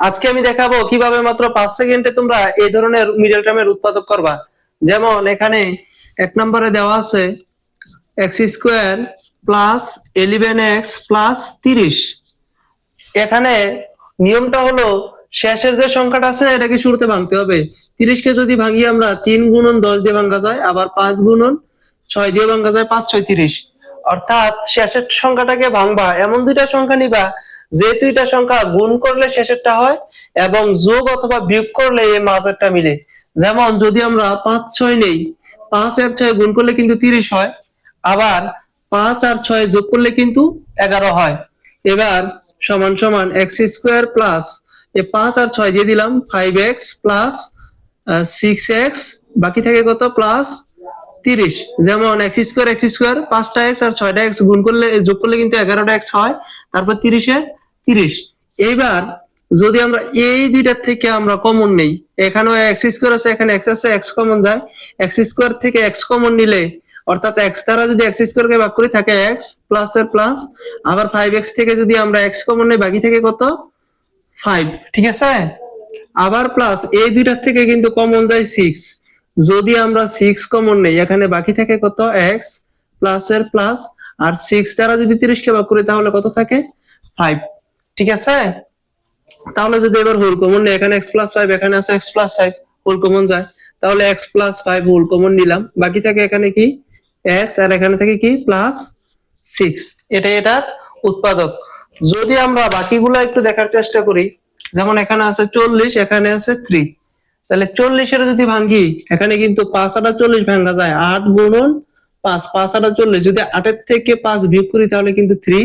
আজকে আমি দেখাবো কীভাবে মাত্র পাঁচ সেকেন্ডে তোমরা এই ধরনের মিডল টার্মের উৎপাদক করবা। যেমন এখানে এক নম্বরে দেওয়া আছে X square plus eleven X plus তিরিশ। এখানে নিয়মটা হলো শেষের যে সংখ্যাটা আছে এটাকে শুরুতে ভাঙতে হবে। তিরিশকে যদি ভাঙি আমরা তিন গুণন দশ দিয়ে ভাঙা যায়, আবার পাঁচ গুণন ছয় দিয়ে ভাঙা যায়, পাঁচ ছয় তিরিশ। অর্থাৎ শেষের সংখ্যাটাকে ভাঙবা। এমন দুইটা সংখ্যা নিবা যে দুইটা সংখ্যা গুণ করলে শেষেরটা হয় এবং যোগ অথবা বিয়োগ করলে এই মাঝেরটা মিলে। যেমন যদি আমরা পাঁচ, ছয় নেই, পাঁচ আর ছয় গুণ করলে কিন্তু তিরিশ হয়, আবার পাঁচ আর ছয় যোগ করলে কিন্তু এগারো হয়। এবার সমান সমান এক্স স্কোয়ার প্লাস এ পাঁচ আর ছয় দিয়ে দিলাম five X plus six X, বাকি থাকে কত? প্লাস তিরিশ। যেমন এক্স স্কোয়ার এক্স স্কোয়ার পাঁচটা এক্স আর ছয়টা এক্স গুণ করলে, যোগ করলে কিন্তু এগারোটা এক্স হয়, তারপর তিরিশে তিরিশ। এইবার যদি আমরা এই দুইটার থেকে আমরা কমন নেই, এখানেও এক্স স্কোয়ার আছে, এখানে এক্স আছে এক্স কমন যায়। এক্স স্কোয়ার থেকে এক্স কমন নিলে, অর্থাৎ এক্স দ্বারা যদি এক্স স্কোয়ার কে ভাগ করি, থাকে এক্স প্লাস এর প্লাস আবার ফাইভ এক্স থেকে যদি আমরা এক্স কমন নেই, বাকি থেকে কত? ফাইভ ঠিক আছে? আবার প্লাস এই দুইটার থেকে কিন্তু কমন যায় সিক্স যদি আমরা সিক্স কমন নেই, এখানে বাকি থাকে কত? এক্স প্লাস এর প্লাস আর সিক্স দ্বারা যদি তিরিশ কে ভাগ করি, তাহলে কত থাকে? ফাইভ ঠিক আছে? তাহলে যদি এবার হোল কমন এখানে এক্স প্লাস ফাইভ এখানে আছে X plus five whole common যায়। তাহলে X plus five whole common নিলাম। বাকি থাকে এখানে কি? এক্স আর এখানে থাকে কি? প্লাস সিক্স এটাই এটার উৎপাদক। যদি আমরা বাকিগুলো একটু দেখার চেষ্টা করি, যেমন এখানে আছে চল্লিশ, এখানে আছে থ্রি তাহলে চল্লিশের যদি ভাঙ্গি, এখানে কিন্তু পাঁচ আটা চল্লিশ ভাঙ্গা যায়। আট গুণন পাঁচ পাঁচ আটা চল্লিশ। যদি আটের থেকে পাঁচ বিয়োগ করি, তাহলে কিন্তু থ্রি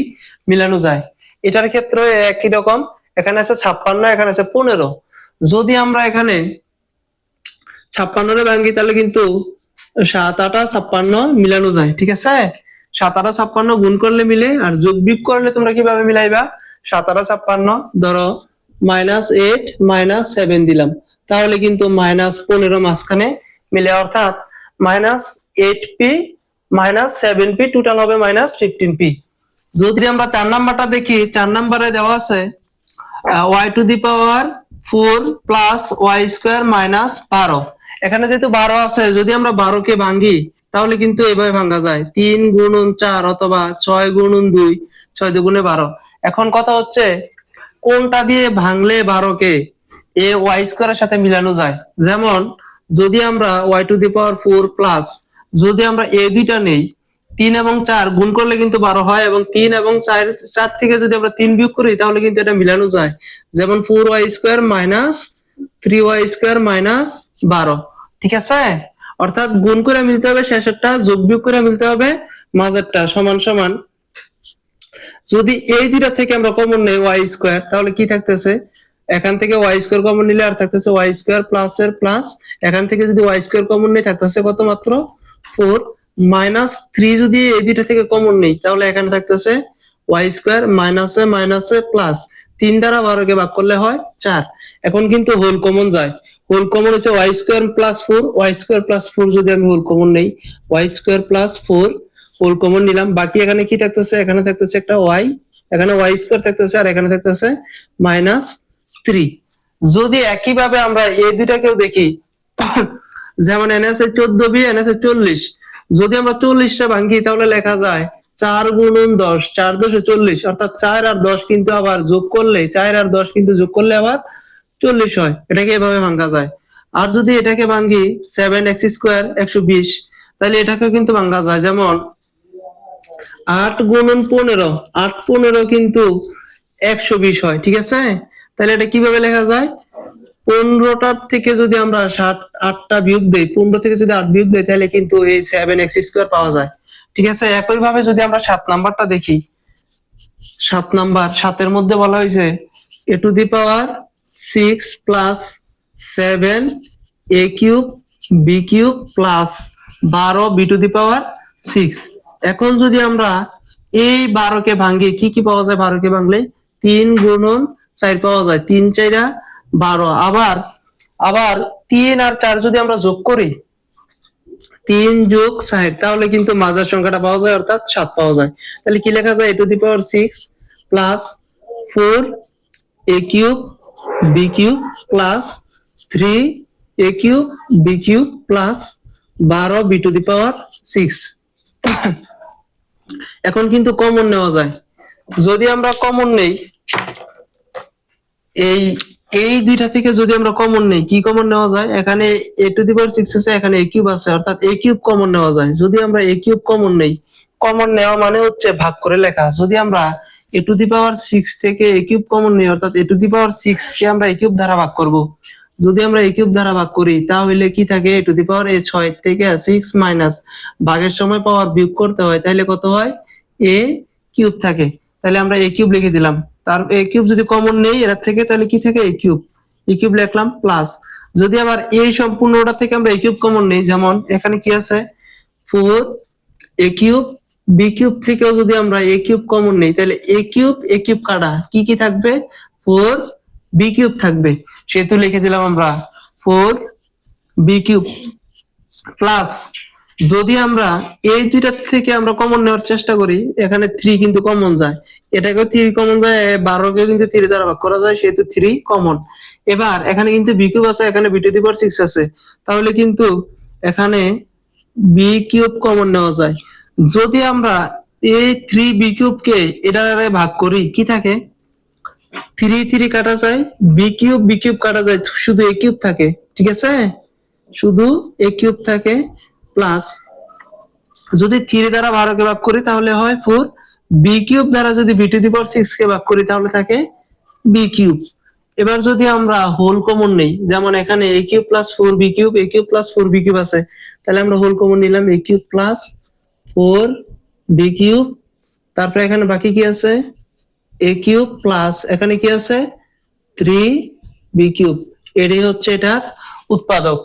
মিলানো যায়। এটার ক্ষেত্রে একই রকম। এখানে আছে ছাপ্পান্ন, এখানে আছে পনেরো। যদি আমরা এখানে ছাপ্পান্নরে ভাঙ্গি, তাহলে কিন্তু সাত, আটা, ছাপ্পান্ন মিলানো যায়, ঠিক আছে? সাত, আটা, ছাপ্পান্ন গুণ করলে মিলে, আর যোগ বিয়োগ করলে তোমরা কীভাবে মিলাইবা? সাত, আটা, ছাপ্পান্ন, ধরো মাইনাস এইট মাইনাস সেভেন দিলাম। তাহলে কিন্তু মাইনাস পনেরো মাঝখানে মিলে, অর্থাৎ minus eight P minus seven P total হবে মাইনাস ফিফটিন পি যদি আমরা চার নাম্বারটা দেখি, চার নাম্বারে দেওয়া আছে Y to the power four plus Y square minus বারো। এখানে যেহেতু বারো আছে, যদি আমরা বারো কে ভাঙ্গি তাহলে কিন্তু এভাবে ভাঙ্গা যায়। তিন গুণন চার অথবা ছয় গুণন দুই, ছয় দুগুণে বারো। এখন কথা হচ্ছে, কোনটা দিয়ে ভাঙলে বারোকে এ ওয়াই স্কোয়ারের সাথে মিলানো যায়? যেমন, যদি আমরা Y to the power four plus যদি আমরা এ দুইটা নেই তিন এবং চার গুণ করলে কিন্তু বারো হয় এবং তিন এবং চার চার থেকে যদি আমরা তিন বিয়োগ করি, তাহলে কিন্তু এটা মিলানো যায়। যেমন four Y square minus three Y square minus বারো। ঠিক আছে? অর্থাৎ গুণ করে মিলতে হবে শেষেরটা, যোগ বিয়োগ করে মিলতে হবে মাঝেরটা, সমান সমান। যদি এই দুইটা থেকে আমরা কমন নেই ওয়াই স্কোয়ার তাহলে কি থাকতেছে? এখান থেকে ওয়াই স্কোয়ার কমন নিলে আর থাকতেছে ওয়াই স্কোয়ার প্লাস এর প্লাস এখান থেকে যদি ওয়াই স্কোয়ার কমন নেই, থাকতেছে কত মাত্র? ফোর মাইনাস থ্রি যদি এই দুইটা থেকে কমন নেই, তাহলে এখানে থাকতেছে ওয়াই স্কোয়ার মাইনাসে মাইনাসে প্লাস তিন দ্বারা বারোকে ভাগ করলে হয় চার। এখন কিন্তু হোল কমন যায়। হোল কমন হচ্ছে Y square plus four Y square plus four যদি আমি হোল কমন নেই, Y square plus four whole common নিলাম। বাকি এখানে কি থাকতেছে? এখানে থাকতেছে একটা ওয়াই, এখানে ওয়াই স্কোয়ার থাকতেছে আর এখানে থাকতেছে মাইনাস থ্রি। যদি একইভাবে আমরা এই দুইটাকেও দেখি, যেমন এনে আছে চোদ্দ বি, এনে আছে চল্লিশ যদি আমরা চল্লিশটা ভাঙ্গি তাহলে লেখা যায় চার গুণন দশ, চার দশে চল্লিশ, অর্থাৎ চার আর দশ কিন্তু আবার যোগ করলে, চার আর দশ কিন্তু যোগ করলে আবার চল্লিশ হয়। এটাকে এভাবে ভাঙ্গা যায়। আর যদি এটাকে ভাঙ্গি সেভেন এক্স স্কোয়ার একশো বিশ, তাহলে এটাকে কিন্তু ভাঙ্গা যায়। যেমন আট গুণন পনেরো, আট পনেরো কিন্তু একশো বিশ হয়, ঠিক আছে? তাহলে এটা কীভাবে লেখা যায়? পনেরোটার থেকে যদি আমরা সাত, আটটা বিয়োগ দেই, পনেরো থেকে যদি আট বিয়োগ দেই, তাহলে কিন্তু এই সেভেন এক্স স্কোয়ার পাওয়া যায়। ঠিক আছে? একই ভাবে যদি আমরা সাত নাম্বারটা দেখি, সাত নাম্বার, সাতের মধ্যে বলা হয়েছে a to the power six plus seven a cube b cube plus বারো b to the power six এখন যদি আমরা এই বারোকে ভাঙ্গি কি কি পাওয়া যায়? বারোকে ভাঙলে তিন গুণন চার পাওয়া যায়। তিন চাইরা বারো। আবার আবার তিন আর চার যদি আমরা যোগ করি, তিন যোগ ষাট, তাহলে কিন্তু মাঝের সংখ্যাটা পাওয়া যায়, অর্থাৎ সাত পাওয়া যায়। তাহলে কি লেখা যায়? A to the power six plus four, a cube, b cube plus three, a cube, b cube plus বারো, b to the power six. এখন কিন্তু কমন নেওয়া যায়। যদি আমরা কমন নেই, এই এই দুইটা থেকে যদি আমরা কমন নেই, কি কমন নেওয়া যায়? এখানে এ টু দি পাওয়ার সিক্স আছে, এখানে এ কিউব আছে, অর্থাৎ এ কিউব কমন নেওয়া যায়। যদি আমরা এ কিউব কমন নেই কমন নেওয়া মানে হচ্ছে ভাগ করে লেখা। যদি আমরা এ টু দি পাওয়ার সিক্স থেকে এ কিউব কমন নেই, অর্থাৎ এ টু দি পাওয়ার সিক্স কে আমরা এ কিউব দ্বারা ভাগ করব। যদি আমরা এ কিউব দ্বারা ভাগ করি, তাহলে কি থাকে? এ টু দি পাওয়ার এ ছয় থেকে সিক্স মাইনাস ভাগের সময় পাওয়ার বিয়োগ করতে হয়, তাহলে কত হয়? এ কিউব থাকে। তাহলে আমরা এ কিউব লিখে দিলাম। তার এ কিউব যদি কমন নেই, এর থেকে তাহলে কি থাকে এ কিউব এ কিউব লিখলাম প্লাস যদি আবার এই সম্পূর্ণটা থেকে আমরা এ কিউব কমন নেই, যেমন এখানে কি আছে? Four a cube b cube থেকেও যদি আমরা এ কিউব কমন নেই, তাহলে এ কিউব এ কিউব কাটা কি কি থাকবে? ফোর বি কিউব থাকবে। সেহেতু লিখে দিলাম আমরা ফোর বি কিউব প্লাস যদি আমরা এই দুইটার থেকে আমরা কমন নেওয়ার চেষ্টা করি, এখানে থ্রি কিন্তু কমন যায়। এটাকেও থ্রি কমন যায় বারোকে কিন্তু থ্রি দ্বারা ভাগ করা যায়, সেহেতু থ্রি কমন এবার এখানে কিন্তু বি কিউব আছে, এখানে b to the power six আছে। তাহলে কিন্তু এখানে বি কিউব কমন নেওয়া যায়। যদি আমরা এই থ্রি বি কিউব কে এটারে ভাগ করি, কি থাকে? থ্রি থ্রি কাটা যায় বি কিউব বি কিউব কাটা যায়, শুধু এ কিউব থাকে, ঠিক আছে? শুধু এ কিউব থাকে। প্লাস যদি থ্রি দ্বারা বারোকে ভাগ করি তাহলে হয় ফোর বি কিউব দ্বারা যদি b to the power six কে ভাগ করি তাহলে থাকে বি কিউব এবার যদি আমরা হোল কমন নেই, যেমন এখানে a cube plus four b cube a cube plus four b cube আছে, তাহলে আমরা হোল কমন নিলাম a cube plus four b cube তারপরে এখানে বাকি কি আছে? এ কিউব প্লাস এখানে কি আছে? থ্রি বি কিউব এটাই হচ্ছে এটার উৎপাদক।